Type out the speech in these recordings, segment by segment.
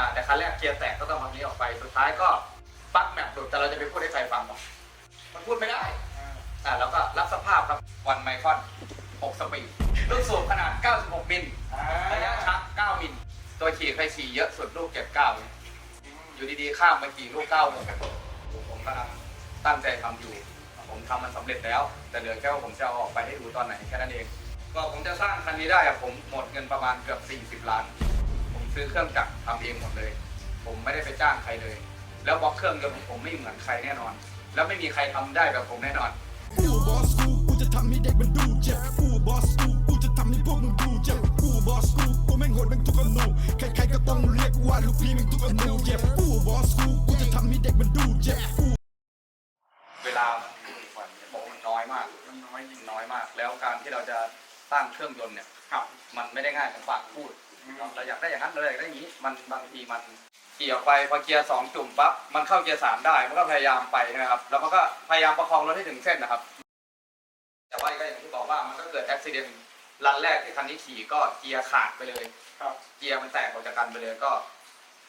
อ่าแต่คันแรกเกียร์แตกก็ต้องเอานี้ออกไป สุดท้ายก็ปลั๊กแมปหลุดแต่เราจะไปพูดให้ใครฟังหรอกมันพูดไม่ได้ อ่าแล้วก็รับสภาพครับวันไมครอน 6 สปีดลูกสูบขนาด 96 มิลระยะชัก 9 มิล ตัวขี่ใครขี่เยอะสุดลูกเก็บ9เนี่ยอยู่ดีๆ ข้ามมาขี่ลูก 9 หมดผมกำลังตั้งใจทำอยู่ ผมทำมันสำเร็จแล้ว แต่เหลือแค่ว่าผมจะเอาออกไปให้ดูตอนไหนแค่นั้นเอง ก็ผมจะสร้างคันนี้ได้อะผมหมดเงินประมาณเกือบ 40 ล้านผม ซื้อเครื่องจักรทำเองหมดเลย ผมไม่ได้ไปจ้างใครเลย แล้วบล็อกเครื่องยนต์ของผมไม่เหมือนใครแน่นอน แล้วไม่มีใครทำได้แบบผมแน่นอนกูบอสกูกูจะทำให้เด็กมันดูเจ็บกูบอสกูกูจะทำให้พวกมึงดูเจ็บกูบอสกูกูแม่งโหดแม่งทุกอนูใครๆก็ต้องเรียกว่าลูกพี่แม่งทุกอนูเจ็บกูบอสกูกูจะทำให้เด็กมันดูเจ็บกูเวลามันบอกมันน้อยมากมันน้อยจริงน้อยมาก แล้วการที่เราจะสร้างเครื่องยนต์เนี่ยครับมันไม่ได้ง่ายเหมือนปากพูด เราอยากได้อย่างนั้นเราอยากได้อย่างนี้ มันบางทีมันขี่ออกไปพอเกียร์สองจุ่มปั๊บมันเข้าเกียร์สามได้มันก็พยายามไปนะครับแล้วมันก็พยายามประคองรถให้ถึงเส้นนะครับ แต่ว่าก็อย่างที่บอกว่ามันก็เกิดอุบิเหตุรันแรกที่คันนี้ขี่ก็เกียร์ขาดไปเลยครับเกียร์มันแตกออกจากกันไปเลยก็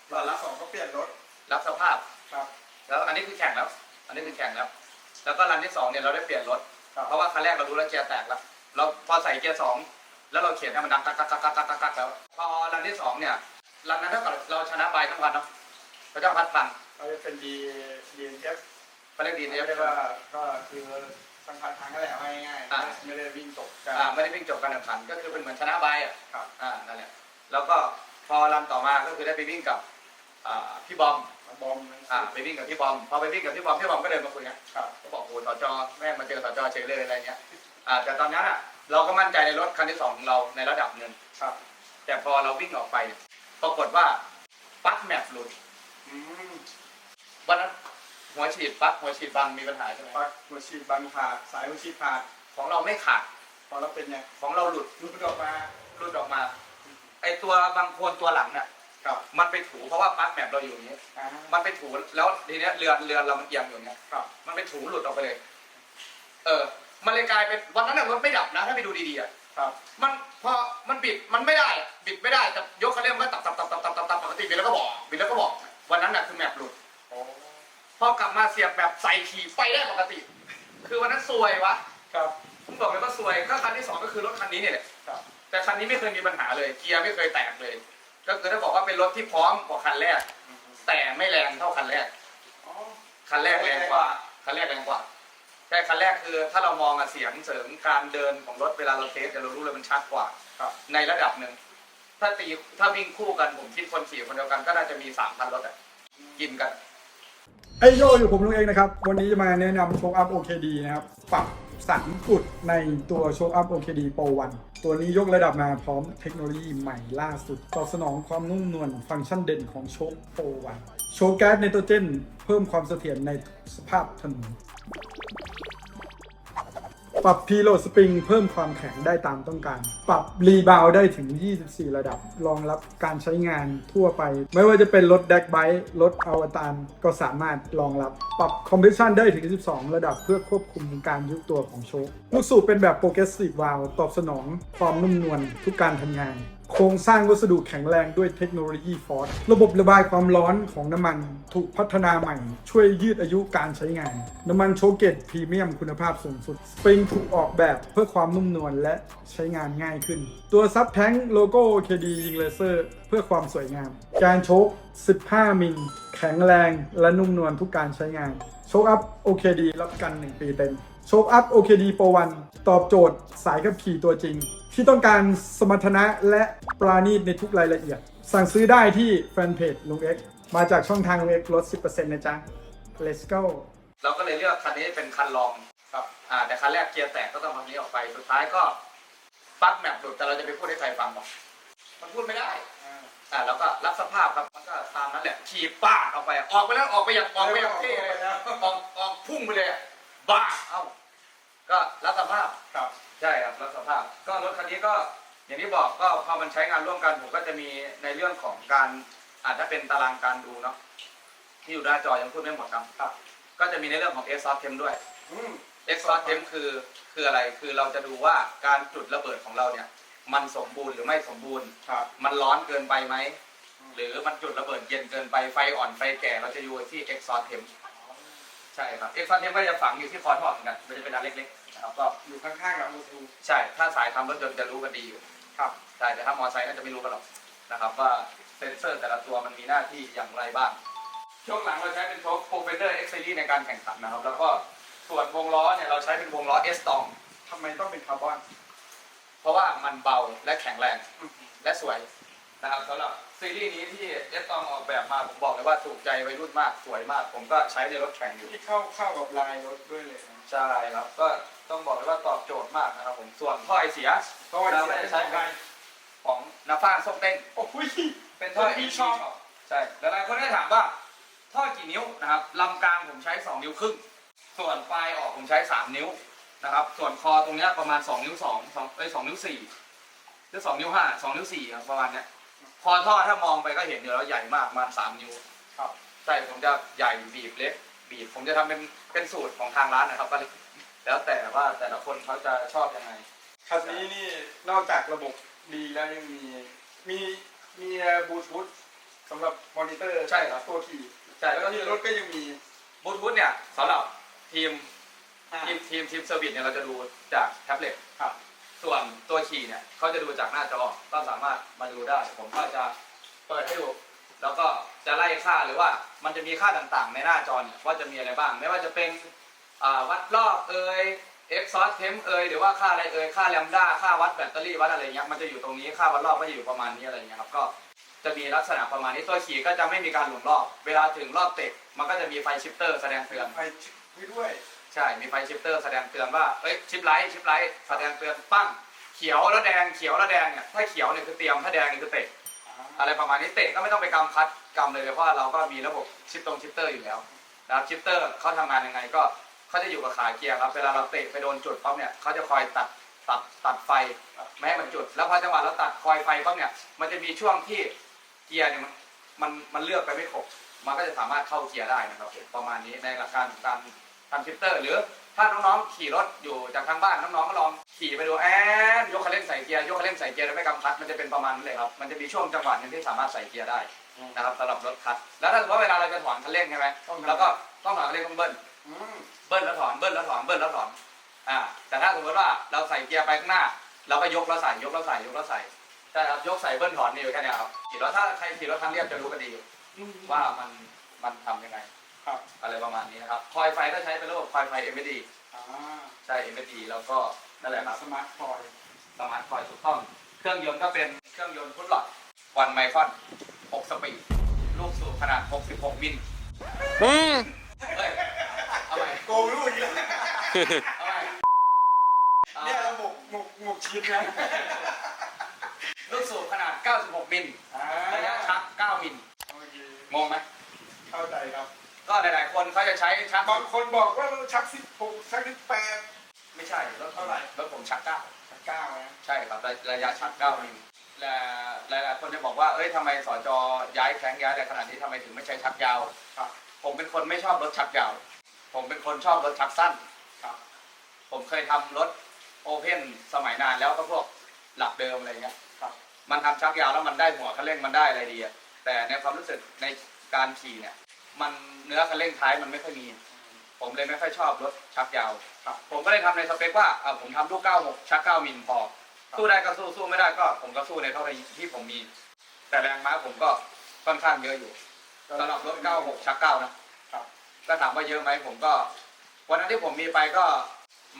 ตอนละสองก็เปลี่ยนรถรับสภาพครับ แล้วอันนี้คือแข่งแล้ว อันนี้คือแข่งแล้ว แล้วก็รันที่สองเนี่ยเราได้เปลี่ยนรถครับเพราะว่าคันแรกเรารู้แล้วเกียร์แตกแล้วเราพอใส่เกียร์สอง แล้วเราเขียนให้มันดังกักกักกักกักกักกักกักแล้วพอรันที่สองเนี่ยรันนั้นเท่ากับเราชนะใบทั้งวันเนาะพระเจ้าพัดฟังเขาจะเป็นดีดีเอฟเขาเรียกดีนะเรียกใช่ได้ไหมว่าก็คือสังคัญทางก็แหละว่าง่ายอ่าๆไม่ได้วิ่งตกกันอ่าไม่ได้วิ่งจบการแข่งขันก็คือเป็นเหมือนชนะใบอะครับอ่านั่นแหละแล้วก็พอรันต่อมาก็คือได้ไปวิ่งกับอ่าพี่บอมบอมอ่าไปวิ่งกับพี่บอมพอไปวิ่งกับพี่บอมพี่บอมก็เดินมาคุยนะครับก็บอกโอ้สจแม่งมาเจอสจเฉยเลยอะไรเงี้ยอ่าแต่ตอนนั้นอะ เราก็มั่นใจในรถคันที่สองของเราในระดับหนึ่งครับ แต่พอเราวิ่งออกไปเนี่ยปรากฏว่าปลั๊กแมปหลุดอืมวันนั้นหัวฉีดปลั๊กหัวฉีดบังมีปัญหาใช่ไหมปลั๊กหัวฉีดบังขาดสายหัวฉีดขาดของเราไม่ขาดพอเราเป็นไงของเราหลุดรุดออกมาหลุดออกมาไอตัวบางโคนตัวหลังเนี่ยครับ มันไปถูเพราะว่าปลั๊กแมปเราอยู่อย่างนี้ อ่ามันไปถูแล้วทีเนี้ยเรือนเรือนเรามันเอียงอยู่อย่างเนี้ยครับ มันไปถูหลุดออกไปเลย เออ มันเลยกลายเป็นวันนั้นน่ะรถไม่ดับนะถ้าไปดูดีๆอะครับ มันพอมันบิดมันไม่ได้อะบิดไม่ได้แต่ยกคันเร่งมันก็ตับตับตับตับตับตับตับปกติบิดแล้วก็บอกบิดแล้วก็บอก วันนั้นน่ะคือแมปหลุดโอ้พอกลับมาเสียบแบบใส่ขี่ไปได้ปกติ คือวันนั้นซวยวะครับผมบอกเลยว่าซวยก็คันที่สองก็คือรถคันนี้เนี่ยแหละครับ แต่คันนี้ไม่เคยมีปัญหาเลยเกียร์ไม่เคยแตกเลย ก็คือถ้าบอกว่าเป็นรถที่พร้อมกว่าคันแรก แต่ไม่แรงเท่าคันแรกอ๋อคันแรกแรงกว่าคันแรกแรงกว่า แต่คันแรกคือถ้าเรามองอะเสียงเสริมการเดินของรถเวลาเราเทสจะเรารู้เลยมันชัดกว่าครับในระดับหนึ่งถ้าตีถ้าวิ่งคู่กันผมคิดคนขี่คนเดียวกันก็น่าจะมีสามพันรถอะกินกันไอโยอยู่ผมลุงเองนะครับ วันนี้จะมาแนะนำโชคอัพ OKD นะครับ ปรับสันกุดในตัวโชคอัพ OKD Pro 1ตัวนี้ยกระดับมาพร้อมเทคโนโลยีใหม่ล่าสุด ตอบสนองความนุ่มนวลฟังก์ชันเด่นของโชค Pro 1โชคแก๊สไนโตรเจน เพิ่มความเสถียรในทุกสภาพถนน ปรับพีโลสปริงเพิ่มความแข็งได้ตามต้องการ ปรับรีบาวได้ถึง 24 ระดับ รองรับการใช้งานทั่วไป ไม่ว่าจะเป็นรถแดกไบค์รถอวตารก็สามารถรองรับ ปรับคอมเพรสชันได้ถึง 12 ระดับเพื่อควบคุมการยุบตัวของโชคลูกสูบเป็นแบบโปรเกรสซีฟวาลตอบสนองความนุ่มนวลทุกการทำงาน ครงสร้างวัสดุแข็งแรงด้วยเทคโนโลยีฟอร์สระบบระบายความร้อนของน้ำมันถูกพัฒนาใหม่ ช่วยยืดอายุการใช้งาน น้ำมันโชเกตพรีเมียมคุณภาพสูงสุด สปริงถูกออกแบบเพื่อความนุ่มนวลและใช้งานง่ายขึ้น ตัวซับแท้งโลโก้ KD ยิงเลเซอร์เพื่อความสวยงาม การโชค15 มิล แข็งแรงและนุ่มนวลทุกการใช้งาน โชคอัพ OKD รับกัน 1 ปีเต็ม โชคอัพ OKD Pro 1 ตอบโจทย์สายขับขี่ตัวจริง ที่ต้องการสมรรถนะและปราณีตในทุกรายละเอียด สั่งซื้อได้ที่แฟนเพจลุงเอ็กมาจากช่องทางลุงเอ็กลด 10%นะจ๊ะ let's go เราก็เลยเลือกคันนี้เป็นคันรองครับอ่าแต่คันแรกเกียร์แตกก็ต้องเอานี้ออกไป สุดท้ายก็ปลั๊กแมปหลุดแต่เราจะไปพูดให้ใครฟังหรอกมันพูดไม่ได้อ่าเราก็รับสภาพครับมันก็ตามนั้นแหละขี่ป้าดออกไป ออกไปแล้วออกไปอย่างออกไปอย่างเท่เลยออกออกพุ่งไปเลยอะ บ้าเอ้าก็รับสภาพ ครับ ใช่ครับรับสภาพ ก็รถคันนี้ก็อย่างที่บอกก็พอมันใช้งานร่วมกันผมก็จะมีในเรื่องของการอาจจะเป็นตารางการดูเนาะที่อยู่หน้าจอยังพูดไม่หมดครับครับ ก็จะมีในเรื่องของ e x h a u s t temp ด้วย อืม e x h a u s t temp คือคืออะไรคือเราจะดูว่าการจุดระเบิดของเราเนี่ย มันสมบูรณ์หรือไม่สมบูรณ์ ครับ มันร้อนเกินไปไหม หรือมันจุดระเบิดเย็นเกินไปไฟอ่อนไฟแก่เราจะอยู่ที่ exhaust temp ใช่ครับ exhaust temp ก็จะฝังอยู่ที่คอท่อเหมือนกันมันจะเป็นอันเล็กๆนะครับก็อยู่ข้างๆกับมูทูใช่ถ้าสายทำรถยนต์จะรู้กันดีอยู่ครับใช่แต่ถ้ามอเตอร์ไซค์น่าจะไม่รู้กันหรอกนะครับว่าเซนเซอร์แต่ละตัวมันมีหน้าที่อย่างไรบ้าง ช่วงหลังเราใช้เป็นโชค Profender X Series ในการแข่งขันนะครับ แล้วก็ส่วนวงล้อเนี่ยเราใช้เป็นวงล้อ S ตองทำไมต้องเป็นคาร์บอนเพราะว่ามันเบาและแข็งแรงและสวย นะครับสำหรับซีรีส์นี้ที่ S ตองออกแบบมาผมบอกเลยว่าถูกใจวัยรุ่นมากสวยมาก ผมก็ใช้ในรถแข่งอยู่ ที่เข้าเข้ากับลายรถด้วยเลยนะใช่ครับก็ต้องบอกเลยว่าตอบโจทย์มากนะครับผมส่วนท่อไอเสีย เพราะว่าเราเสีไม่ยได้ใช้ใช้ไปเป็นของนาฟ้าส้มเต้ง โอ้ย เป็นท่อที่ที่ชชออบบใช่หลายๆคนได้ถามว่าท่อกี่นิ้วนะครับลำกลางผมใช้ 2 นิ้วครึ่ง ส่วนปลายออกผมใช้ 3 นิ้วนะครับ ส่วนคอตรงเนี้ยประมาณ 2 นิ้ว2 2เอ้ย2นิ้ว4หรือ2นิ้ว5 2นิ้ว4ครับประมาณเนี้ย คอท่อถ้ามองไปก็เห็นอยู่แล้วใหญ่มากประมาณ3นิ้วครับ ใช่ผมจะใหญ่บีบเล็ก บีบ ผมจะทำเป็นเป็นสูตรของทางร้านนะครับก็แล้วแต่ว่าแต่ละคนเขาจะชอบยังไงคันนี้นี่นอกจากระบบดีแล้วยังมีมีมีบลูทูธสำหรับมอนิเตอร์ใช่ครับตัวขี่ใช่แล้แล้ววก็ก็ที่ที่รรถถก็ยังมีบลูทูธเนี่ยสำหรับทีมอ่าทีมทีมทีมเซอร์วิสเนี่ยเราจะดูจากแท็บเล็ตครับ ส่วนตัวขี่เนี่ยเขาจะดูจากหน้าจอก็สามารถมาดูได้ ผมก็จะเปิดให้ดู แล้วก็จะไล่ค่าหรือว่ามันจะมีค่าต่างๆ ในหน้าจอเนี่ยว่าจะมีอะไรบ้าง ไม่ว่าจะเป็นวัดรอบเอ่ยเอ็กซอสเทมเอ่ยหรือว่าค่าอะไรเอ่ยค่าแลมด้าค่าวัดแบตเตอรี่วัดอะไรเงี้ยมันจะอยู่ตรงนี้ค่าวัดรอบก็จะอยู่ประมาณนี้อะไรเงี้ยครับก็จะมีลักษณะประมาณนี้ตัวขี่ก็จะไม่มีการหลงรอบ เวลาถึงรอบเตะมันก็จะมีไฟชิปเตอร์แสดงเตือนไฟด้วย ใช่ มีไฟชิปเตอร์แสดงเตือนว่า เอ้ย ชิปไลท์ ชิปไลท์ แสดงเตือนปั้ง เขียวแล้วแดง เขียวแล้วแดงเนี่ย ถ้าเขียวเนี่ยคือเตรียม ถ้าแดงเนี่ยคือเตะ อะไรประมาณนี้ เตะก็ไม่ต้องไปกำคัดกำเลยเพราะเราก็มีระบบชิปตรงชิปเตอร์อยู่แล้วนะครับชิปเตอร์เขาทำงานยังไงก็เขาจะอยู่กับขาเกียร์ครับ เวลาเราเตะไปโดนจุดปั๊บเนี่ยเขาจะคอยตัดตัดตัดไฟไม่ให้มันจุด แล้วพอจังหวะเราตัดคอยไฟปั๊บเนี่ย มันจะมีช่วงที่เกียร์เนี่ยมันมันเลือกไปไม่ครบ มันก็จะสามารถเข้าเกียร์ได้นะครับ ประมาณนี้ในหลักการของการ ทำชิปเตอร์หรือถ้าน้องๆขี่รถอยู่จากทางบ้านน้องๆก็ลองขี่ไปดูแอนยกคันเร่งใส่เกียร์ยกคันเร่งใส่เกียร์แล้วไม่กำคัดมันจะเป็นประมาณนั้นเลยครับมันจะมีช่วงจังหวะหนึงที่สามารถใส่เกียร์ได้นะครับสำหรับรถคัด แล้วถ้าสมมติว่าเวลาเราจะถอนคันเร่งใช่ไหมแล้วก็ต้องถอนคันเร่งต้องเบิ้ลเบิ้ลแล้วถอนเบิ้ลแล้วถอนเบิ้ลแล้วถอนอ่าแต่ถ้าสมมติว่าเราใส่เกียร์ไปข้างหน้าเราก็ยกแล้วใส่ยกแล้วใส่ยกแล้วใส่ใช่ครับยกใส่เบิ้ลถอนนี่อยู่แค่นี้ครับขี่รถถ้าใครขี่รถทางเรียบจะรู้กันดีอยู่ว่ามันมันทำยังไง ครับอะไรประมาณนี้นะครับคอยไฟก็ใช้เป็นระบบคอยไฟ MD อ่าใช่ MD แล้วก็นั่นแหละครับสมาร์ทคอยสมาร์ทคอยถูกต้อง เครื่องยนต์ก็เป็นเครื่องยนต์พุทหลอดวันไมคอน 6 สปีด ลูกสูบขนาด 66 มิลเฮ้ยเอาใหม่โกงลูกอีกแล้วเอาใหม่เนี่ยอ่าระบบหมกหมกชิปนะลูกสูบขนาด 96 มิลอ่าระยะชัก 9 มิลโอเคงงไหมเข้าใจครับ ก็หลาย ๆ คนเขาจะใช้ชักบางคนบอกว่าเราชักสิบหกชักสิบแปด ไม่ใช่รถเท่าไหร่รถผมชัก9ชักเก้านะใช่ครับระระยะชัก9มิลและหลาย ๆ คนจะบอกว่าเอ้ยทำไมสจย้ายแข้งย้ายอะไรขนาดนี้ทำไมถึงไม่ใช้ชักยาว ครับ ผมเป็นคนไม่ชอบรถชักยาว ผมเป็นคนชอบรถชักสั้น ครับ ผมเคยทำรถโอเพนสมัยนานแล้วก็พวกหลักเดิมอะไรเงี้ย ครับ มันทำชักยาวแล้วมันได้หัวคันเร่งมันได้อะไรดีอะแต่ในความรู้สึกในการขี่เนี่ย มันเนื้อคันเร่งท้ายมันไม่ค่อยมี ผมเลยไม่ค่อยชอบรถชักยาวครับผมก็เลยทำในสเปคว่าอะผมทำลูก 96 ชัก 9 มิลพอ สู้ได้ก็สู้สู้ไม่ได้ก็ผมก็สู้ในเท่าที่ผมมี แต่แรงม้าผมก็ค่อนข้างเยอะอยู่สำหรับรถ 96 ชัก 9 นะครับก็ถามว่าเยอะไหมผมก็ วันนั้นที่ผมมีไปก็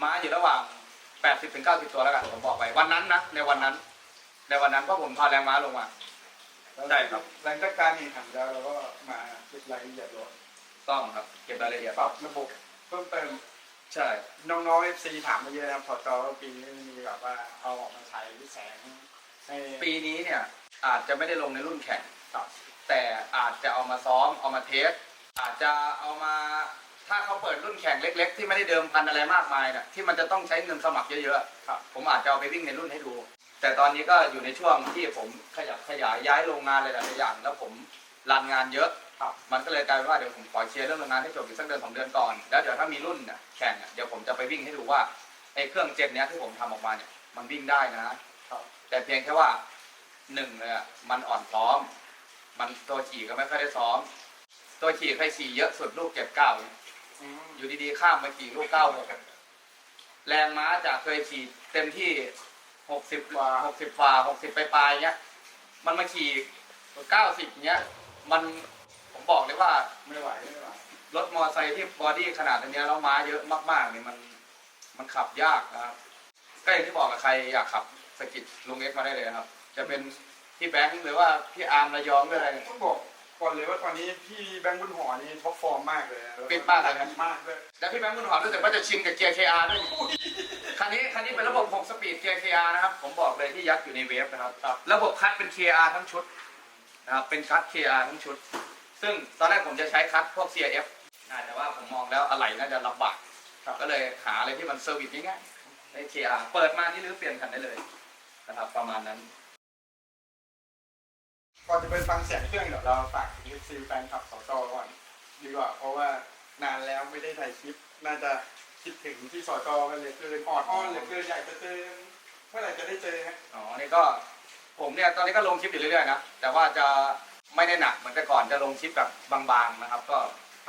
ม้าอยู่ระหว่าง 80ถึง90 ตัวแล้วกันผมบอกไปวันนั้นนะในวันนั้น ในวันนั้นเพราะผมพาแรงม้าลงมา ได้ครับ หลังจากการแข่งขันแล้วเราก็มาเก็บรายละเอียดรถต้องครับ เก็บรายละเอียดปรับระบบเพิ่มเติม ใช่ น้องๆเอฟซีถามมาเยอะนะครับพอจอปีนี้มีแบบว่าเอาออกมาใช้แสงให้ปีนี้เนี่ยอาจจะไม่ได้ลงในรุ่นแข่ง ครับ แต่อาจจะเอามาซ้อมเอามาเทส อาจจะเอามาถ้าเขาเปิดรุ่นแข่งเล็ก ๆ ที่ไม่ได้เดิมพันอะไรมากมายเนี่ยที่มันจะต้องใช้เงินสมัครเยอะๆครับผมอาจจะเอาไปวิ่งในรุ่นให้ดู แต่ตอนนี้ก็อยู่ในช่วงที่ผมขยับขยายย้ายโรงงานอะไรหลายๆอย่าง แล้วผมรันงานเยอะครับมันก็เลยกลายเป็นว่าเดี๋ยวผมขอเคลียร์เรื่องโรงงานให้จบอีกสักเดือนสองเดือนก่อน แล้วเดี๋ยวถ้ามีรุ่นเนี่ยแข่งอะเดี๋ยวผมจะไปวิ่งให้ดูว่าไอ้เครื่องเจ็ตเนี้ยที่ผมทำออกมาเนี่ยมันวิ่งได้นะครับแต่เพียงแค่ว่าหนึ่งเลยอะมันอ่อนพร้อม มันตัวขี่ก็ไม่ค่อยได้ซ้อม ตัวขี่เคยขี่เยอะสุดลูกเจ็ดเก้าอืมอยู่ดีๆข้ามมาขี่ลูกเก้าหกแรงม้าจากเคยขี่เต็มที่ หกสิบกว่าหกสิบฝ่าหกสิบปลายๆเนี้ย มันมาขี่เก้าสิบเนี้ย มันผมบอกเลยว่าไม่ไหวไม่ไหวรถมอเตอร์ไซค์ที่บอดี้ขนาดนี้แล้วม้าเยอะมากๆเนี่ยมันมันขับยากนะครับก็อย่างที่บอกกับใครอยากขับสกิดลุงเอ็กซ์มาได้เลยนะครับ จะเป็นพี่แบงค์หรือว่าพี่อาร์มระยองหรืออะไร ต้องบอกก่อนเลยว่าตอนนี้พี่แบงค์บุญหอนี่ท็อปฟอร์มมากเลยนะฟิตมากเลยนะมากเลยแล้วพี่แบงค์มุนหอมรู้สึกว่าจะชินกับเกียร์ KR ด้วย คันนี้คันนี้เป็นระบบ 6 สปีดเกียร์ KR นะครับ ผมบอกเลยที่ยัดอยู่ในเวฟนะครับ ระบบคัดเป็น KR ทั้งชุดนะครับ เป็นคัด KR ทั้งชุด ซึ่งตอนแรกผมจะใช้คัดพวก CRF นะแต่ว่าผมมองแล้วอะไรน่าจะลำบากครับก็เลยหาอะไรที่มันเซอร์วิสง่ายๆใน KR เปิดมานี่รื้อเปลี่ยนคันได้เลยนะครับ ประมาณนั้น ก่อนจะไปฟังเสียงเครื่องเดี๋ยวเราฝากยูซีแฟนคลับสจก่อนดีกว่าเพราะว่านานแล้วไม่ได้ถ่ายคลิปน่าจะ คิดถึงที่สจกันเหลยคือออดอ้อนเหลยคืออยากจะเจอเมื่อไหร่จะได้เจอฮะอ๋อ นี่ก็ผมเนี่ยตอนนี้ก็ลงคลิปอยู่เรื่อยๆนะ แต่ว่าจะไม่ได้หนักเหมือนแต่ก่อนจะลงคลิปแบบบางๆนะครับ ก็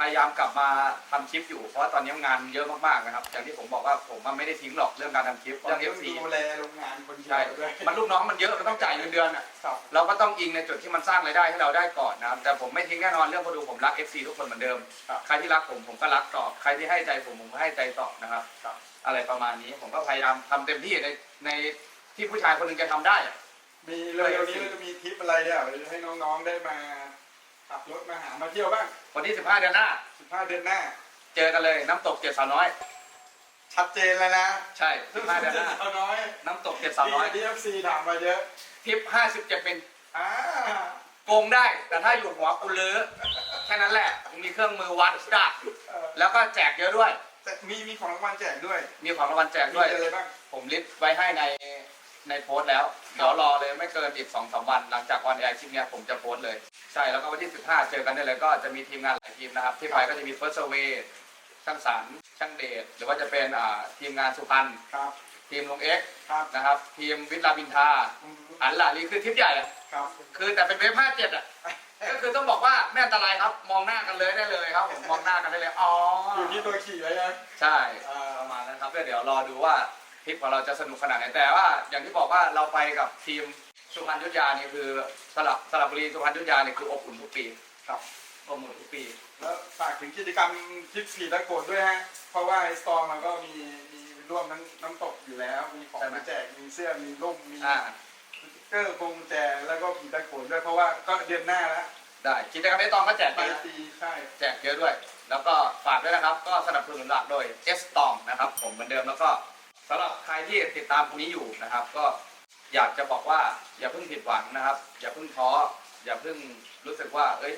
พยายามกลับมาทำคลิปอยู่ เพราะว่าตอนนี้งานเยอะมากๆนะครับ อย่างที่ผมบอกว่าผมมันไม่ได้ทิ้งหรอกเรื่องการทำคลิปตอเรื่นองนี้ FC ดูแลโรงงานคนเดียใช่วด้วยมันลูกน้องมันเยอะมันต้องจ่ายเงินเดือนอะครับเราก็ต้องอิงในจุดที่มันสร้างรายได้ให้เราได้ก่อนนะครับ แต่ผมไม่ทิ้งแน่นอนเรื่องคนดูผมรัก FC ทุกคนเหมือนเดิม ครับ ใครที่รักผมผมก็รักตอบ ใครที่ให้ใจผมผมก็ให้ใจตอบนะครับ ครับ อะไรประมาณนี้ผมก็พยายามทำเต็มที่ในในที่ผู้ชายคนหนึ่งจะทำได้อะ มีเลยวันนี้เราจะมีทริปอะไรเนี่ยให้น้องๆได้มา ขับรถมาหามาเที่ยวบ้างวันที่ 15 เดือนหน้า 15 เดือนหน้า เจอกันเลยน้ำตกเจ็ดสาวน้อย ชัดเจนแล้วนะใช่ 15 เดือนหน้า เอาน้อยน้ำตกเจ็ดสาวน้อยดีเอฟซีถามมาเยอะทริป57 เป็นอ่าโกงได้ แต่ถ้าอยู่หัวกูเลอะแค่นั้นแหละมีเครื่องมือวัดได้เอ่อแล้วก็แจกเยอะด้วย แต่มีมีของรางวัลแจกด้วยมีของรางวัลแจกมีด้วย อะไรบ้างผมลิสต์ไว้ให้ใน ในโพสต์แล้วเดี๋ยวรอเลยไม่เกินอีกสองสามวันหลังจากออนแอร์คลิปเนี้ยผมจะโพสต์เลย ใช่แล้วก็วันที่ 15 เจอกันได้เลยก็จะมีทีมงานหลายทีมนะครับ ที่ไปก็จะมีเฟิร์สเวย์ช่างสรรช่างเดชหรือว่าจะเป็นอ่าทีมงานสุพรรณครับ ทีมลงเอ็กซ์ครับนะครับ ทีมวิทย์รามอินทราอืมอันหลาลีคือทริปใหญ่อะครับคือแต่เป็นเวฟ57อะก็คือต้องบอกว่าไม่อันตรายครับ มองหน้ากันเลยได้เลยครับผมมองหน้ากันได้เลยอ๋อ อยู่ที่ตัวขี่เลยนะ ใช่ อ่า ประมาณนั้นครับเดี๋ยวรอดูว่า ทริปของเราจะสนุกขนาดไหนแต่ว่าอย่างที่บอกว่าเราไปกับทีมสุพรรณยุทธยานี่คือสลับสลับบุรีสุพรรณยุทธยานี่คืออบอุ่นทุกปีครับอบอุ่นทุกปี แล้วฝากถึงกิจกรรมทริปขี่ตะโกนด้วยฮะเพราะว่าไอสตอร์มันก็มีมีร่วมน้ำน้ำตกอยู่แล้ว มีของใช่ไหมมาแจกมีเสื้อมีร่มมีอ่าสติ๊กเกอร์พวงกุญแจแล้วก็ขี่ตะโกนด้วยเพราะว่าก็เดือนหน้าแล้วได้กิจกรรมไอตองก็แจกปไปลายนะปีใช่แจกเยอะด้วย แล้วก็ฝากด้วยนะครับก็สนับสนุนหลักโดยเอสตองนะครับผมเหมือนเดิมแล้วก็ สำหรับใครที่ติดตามคนนี้อยู่นะครับ ก็อยากจะบอกว่าอย่าเพิ่งผิดหวังนะครับ อย่าเพิ่งท้ออย่าเพิ่งรู้สึกว่า เอ้ย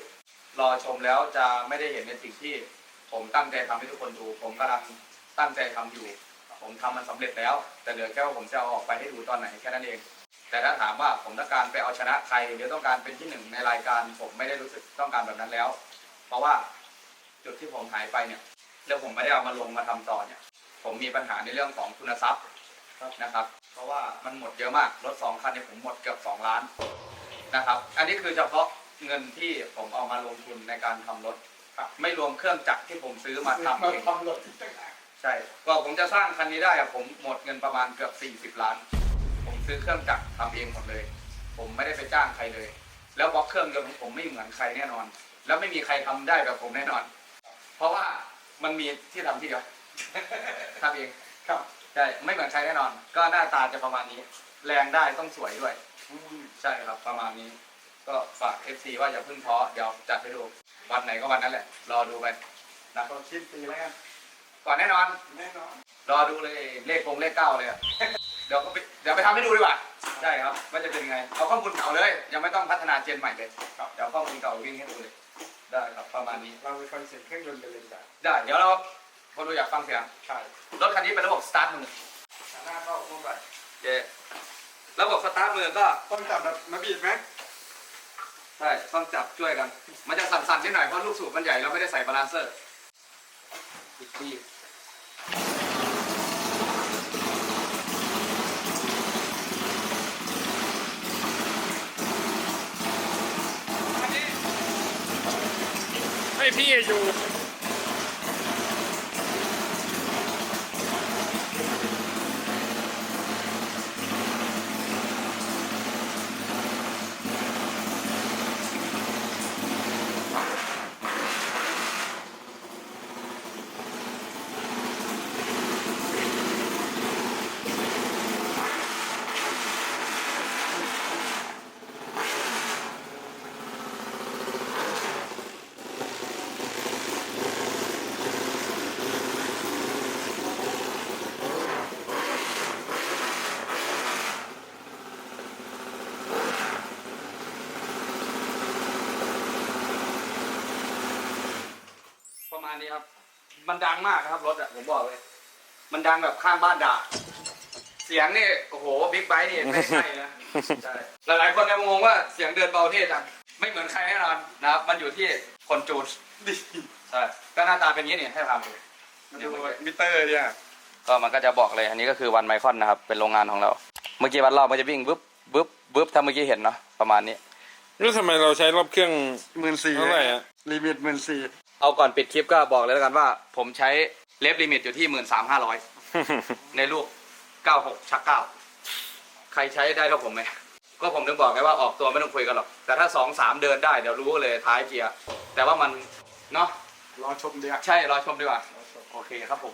รอชมแล้วจะไม่ได้เห็นในสิ่งที่ผมตั้งใจทำให้ทุกคนดู ผมกำลังตั้งใจทำอยู่ ผมทำมันสำเร็จแล้ว แต่เหลือแค่ว่าผมจะเอาออกไปให้ดูตอนไหนแค่นั้นเอง แต่ถ้าถามว่าผมต้องการไปเอาชนะใครหรือต้องการเป็นที่หนึ่งในรายการ ผมไม่ได้รู้สึกต้องการแบบนั้นแล้ว เพราะว่าจุดที่ผมหายไปเนี่ยแล้วผมไม่ได้เอามาลงมาทำต่อเนี่ย ผมมีปัญหาในเรื่องของทุนทรัพย์นะครับ เพราะว่ามันหมดเยอะมาก รถสองคันเนี่ยผมหมดเกือบสองล้านนะครับ อันนี้คือเฉพาะเงินที่ผมเอามาลงทุนในการทำรถครับไม่รวมเครื่องจักรที่ผมซื้อมาทำมาเองทำรถที่ต่างหากใช่กว่าผมจะสร้างคันนี้ได้อะผมหมดเงินประมาณเกือบ 40 ล้าน ผมซื้อเครื่องจักรทำเองหมดเลย ผมไม่ได้ไปจ้างใครเลย แล้วบล็อกเครื่องยนต์ของผมไม่เหมือนใครแน่นอน แล้วไม่มีใครทำได้แบบผมแน่นอน เพราะว่ามันมีที่ทำที่เดียว ทำเองครับใช่ไม่เหมือนใครแน่นอน ก็หน้าตาจะประมาณนี้ แรงได้ต้องสวยด้วย อืมใช่ครับประมาณนี้ ก็ฝาก FC ว่าอย่าเพิ่งท้อเดี๋ยวจัดไปดูวันไหนก็วันนั้นแหละ รอดูไปนะก็สิ้นปีแล้วกันก่อนแน่นอน แน่นอนรอดูเลยเลขคงเลขเก้าเลยอะ เดี๋ยวก็ไปเดี๋ยวไปทำให้ดูดีกว่าใช่ครับว่าจะเป็นยังไงเอาข้อมูลเก่าเลย ยังไม่ต้องพัฒนาเจนใหม่เลยครับเดี๋ยวข้อมูลเก่าวิ่งให้ดูเลย ได้ครับประมาณนี้ เราไปฟังเสียงเครื่องยนต์กันเลยดีกว่าได้เดี๋ยวเรา คนดูอยากฟังเสียง ใช่รถคันนี้เป็นระบบสตาร์ทมือหันหน้าเข้าพวกไปโอเคระบบสตาร์ทมือก็ต้องจับแบบมาบีดไหมใช่ต้องจับช่วยกัน มันจะสั่นๆนิดหน่อยเพราะลูกสูบมันใหญ่เราไม่ได้ใส่บาลานเซอร์อีกทีอันนี้ให้พี่อยู่าณนี้ครับ มันดังมากนะครับรถอะผมบอกเลย มันดังแบบข้างบ้านด่า เสียงนี่โอ้โหบิ๊กไบค์นี่ไม่ใช่นะใช่หลายๆคนยังงงว่าเสียงเดินเบาเท่จังไม่เหมือนใครแน่นอนนะครับ มันอยู่ที่คนจูนใช่ก็หน้าตาเป็นอย่างนี้นี่ให้ทำเลยมาดูมิเตอร์เนี่ยก็มันก็จะบอกเลยอันนี้ก็คือวันไมคอนนะครับ เป็นโรงงานของเรา เมื่อกี้วัดรอบมันจะวิ่งบึ๊บบึ๊บบึ๊บถ้าเมื่อกี้เห็นเนาะประมาณนี้แล้วทำไมเราใช้รอบเครื่องหมื่นสี่เท่าไหร่อะลิมิตหมื่นสี่ เอาก่อนปิดคลิปก็บอกเลยแล้วกันว่า ผมใช้เลฟลิมิตอยู่ที่หมื่นสามห้าร้อยในลูกเก้าหกชักเก้าใครใช้ได้เท่าผมไหมก็ผมถึงบอกไงว่าออกตัวไม่ต้องคุยกันหรอก แต่ถ้าสองสามเดินได้เดี๋ยวรู้เลยท้ายเกียร์ แต่ว่ามันเนาะรอชมเดียวใช่รอชมดีกว่า โอเคครับผม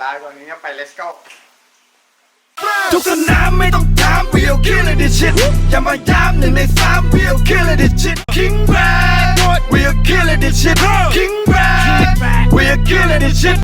ลายกว่านี้ก็ไป let's go ทุกสนามไม่ต้องถาม we'll kill it this shit อย่ามาย้ำหนึ่งในสาม we'll kill it this shit King Brad we'll kill it this shit. King Brad we'll kill it this shit